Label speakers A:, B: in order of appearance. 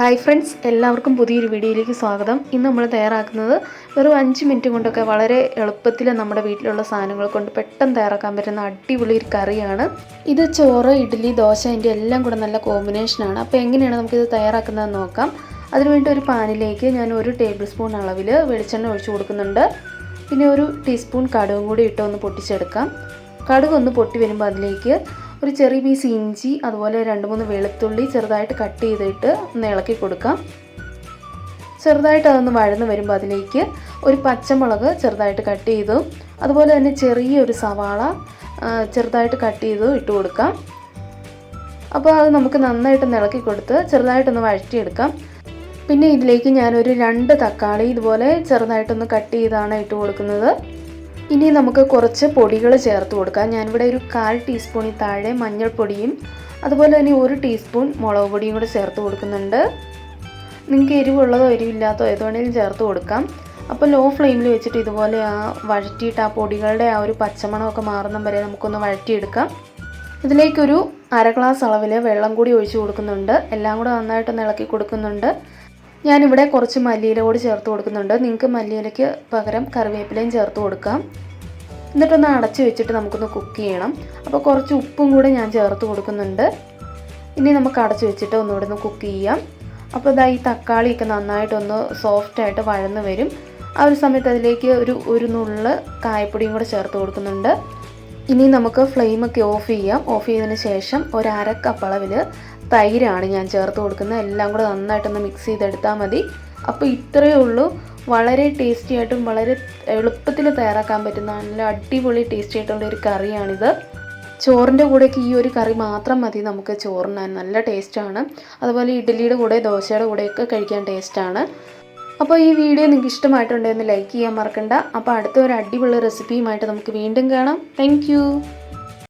A: Hi friends എല്ലാവർക്കും പുതിയൊരു വീഡിയോയിലേക്ക് സ്വാഗതം. ഇന്ന് നമ്മൾ തയ്യാറാക്കുന്നത് വെറും അഞ്ച് മിനിറ്റ് കൊണ്ടൊക്കെ വളരെ എളുപ്പത്തിൽ നമ്മുടെ വീട്ടിലുള്ള സാധനങ്ങൾ കൊണ്ട് പെട്ടെന്ന് തയ്യാറാക്കാൻ പറ്റുന്ന അടിപൊളി ഒരു കറിയാണ്. ഇത് ചോറ് ഇഡ്ഡലി ദോശ അതിന്റെ എല്ലാം കൂടെ നല്ല കോമ്പിനേഷനാണ് അപ്പോൾ എങ്ങനെയാണ് നമുക്കിത് തയ്യാറാക്കുന്നതെന്ന് നോക്കാം. അതിനുവേണ്ടി ഒരു പാനിലേക്ക് ഞാൻ ഒരു ടേബിൾ സ്പൂൺ അളവിൽ വെളിച്ചെണ്ണ ഒഴിച്ചു കൊടുക്കുന്നുണ്ട്. പിന്നെ ഒരു ടീസ്പൂൺ കടുകും കൂടി ഇട്ട് ഒന്ന് പൊട്ടിച്ചെടുക്കാം. കടുക് ഒന്ന് പൊട്ടി വരുമ്പോൾ അതിലേക്ക് ഒരു ചെറിയ പീസ് ഇഞ്ചി അതുപോലെ രണ്ട് മൂന്ന് വെളുത്തുള്ളി ചെറുതായിട്ട് കട്ട് ചെയ്തിട്ട് ഒന്ന് ഇളക്കി കൊടുക്കാം. ചെറുതായിട്ട് അതൊന്ന് വഴന്ന് വരുമ്പോൾ അതിലേക്ക് ഒരു പച്ചമുളക് ചെറുതായിട്ട് കട്ട് ചെയ്തു. അതുപോലെ തന്നെ ചെറിയൊരു സവാള ചെറുതായിട്ട് കട്ട് ചെയ്തു ഇട്ട് കൊടുക്കാം. അപ്പോൾ അത് നമുക്ക് നന്നായിട്ട് ഇളക്കി കൊടുത്ത് ചെറുതായിട്ടൊന്ന് വഴറ്റിയെടുക്കാം. പിന്നെ ഇതിലേക്ക് ഞാനൊരു രണ്ട് തക്കാളി ഇതുപോലെ ചെറുതായിട്ടൊന്ന് കട്ട് ചെയ്താണ് ഇട്ട് കൊടുക്കുന്നത്. ഇനി നമുക്ക് കുറച്ച് പൊടികൾ ചേർത്ത് കൊടുക്കാം. ഞാനിവിടെ ഒരു കാൽ ടീസ്പൂണിൽ താഴെ മഞ്ഞൾപ്പൊടിയും അതുപോലെ തന്നെ ഒരു ടീസ്പൂൺ മുളക് പൊടിയും കൂടെ ചേർത്ത് കൊടുക്കുന്നുണ്ട്. നിങ്ങൾക്ക് എരിവുള്ളതോ എരിവില്ലാത്തോ ഏത് വേണേലും ചേർത്ത് കൊടുക്കാം. അപ്പോൾ ലോ ഫ്ലെയിമിൽ വെച്ചിട്ട് ഇതുപോലെ ആ വഴറ്റിയിട്ട് ആ പൊടികളുടെ ആ ഒരു പച്ചമണമൊക്കെ മാറുന്ന വരെ നമുക്കൊന്ന് വഴറ്റിയെടുക്കാം. ഇതിലേക്കൊരു അര ഗ്ലാസ് അളവിൽ വെള്ളം കൂടി ഒഴിച്ചു കൊടുക്കുന്നുണ്ട്. എല്ലാം കൂടെ നന്നായിട്ടൊന്ന് ഇളക്കി കൊടുക്കുന്നുണ്ട്. ഞാനിവിടെ കുറച്ച് മല്ലിയില കൂടി ചേർത്ത് കൊടുക്കുന്നുണ്ട്. നിങ്ങൾക്ക് മല്ലിയിലയ്ക്ക് പകരം കറിവേപ്പിലയും ചേർത്ത് കൊടുക്കാം. എന്നിട്ടൊന്ന് അടച്ച് വെച്ചിട്ട് നമുക്കൊന്ന് കുക്ക് ചെയ്യണം. അപ്പോൾ കുറച്ച് ഉപ്പും കൂടെ ഞാൻ ചേർത്ത് കൊടുക്കുന്നുണ്ട്. ഇനി നമുക്ക് അടച്ച് വെച്ചിട്ട് ഒന്നുകൂടെ ഒന്ന് കുക്ക് ചെയ്യാം. അപ്പോൾ ഇതാ ഈ തക്കാളിയൊക്കെ നന്നായിട്ടൊന്ന് സോഫ്റ്റായിട്ട് വഴന്ന് വരും. ആ ഒരു സമയത്ത് അതിലേക്ക് ഒരു ഒരു നുള്ള് കായപ്പൊടിയും കൂടെ ചേർത്ത് കൊടുക്കുന്നുണ്ട്. ഇനി നമുക്ക് ഫ്ലെയിമൊക്കെ ഓഫ് ചെയ്യാം. ഓഫ് ചെയ്തതിന് ശേഷം ഒരു അര കപ്പ് അളവിൽ തൈരാണ് ഞാൻ ചേർത്ത് കൊടുക്കുന്നത്. എല്ലാം കൂടെ നന്നായിട്ടൊന്ന് മിക്സ് ചെയ്തെടുത്താൽ മതി. അപ്പോൾ ഇത്രയേ ഉള്ളൂ. വളരെ ടേസ്റ്റി ആയിട്ടും വളരെ എളുപ്പത്തിൽ തയ്യാറാക്കാൻ പറ്റുന്ന നല്ല അടിപൊളി ടേസ്റ്റി ആയിട്ടുള്ള ഒരു കറിയാണിത്. ചോറിന്റെ കൂടെയൊക്കെ ഈ ഒരു കറി മാത്രം മതി നമുക്ക് ചോറിന്. നല്ല ടേസ്റ്റാണ് അതുപോലെ ഇഡ്ഡലിയുടെ കൂടെ ദോശയുടെ കൂടെയൊക്കെ കഴിക്കാൻ ടേസ്റ്റാണ് അപ്പോൾ ഈ വീഡിയോ നിങ്ങൾക്ക് ഇഷ്ടമായിട്ടുണ്ടെന്ന് ലൈക്ക് ചെയ്യാൻ മറക്കണ്ട. അപ്പോൾ അടുത്ത ഒരു അടിപൊളി റെസിപ്പിയുമായിട്ട് നമുക്ക് വീണ്ടും കാണാം. താങ്ക്